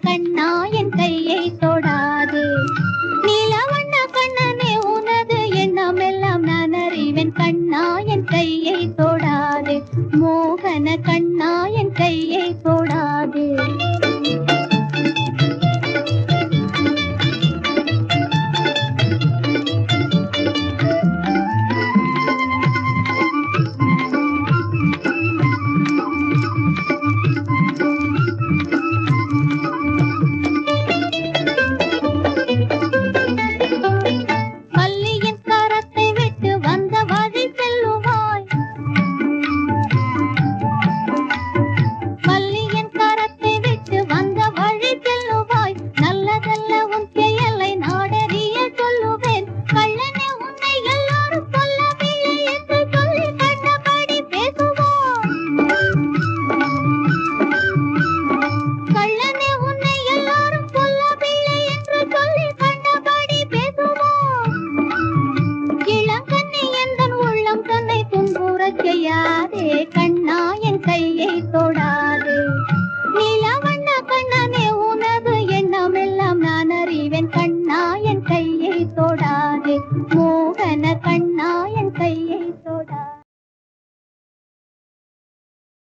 கண்ணா என் கையை தொடாது. நீலவண்ண கண்ணனே உனது எண்ணம் எல்லாம் நான் அறிவேன். கண்ணா என் கையை தொடாது. மோகன கண்ணா அலையாதே கண்ணா என் கையை தொடாதே. நீலவண்ண கண்ணனே உனது எண்ணம் எல்லாம் நான் அறிவேன். கண்ணா என் கையை தொடாதே. மோகன கண்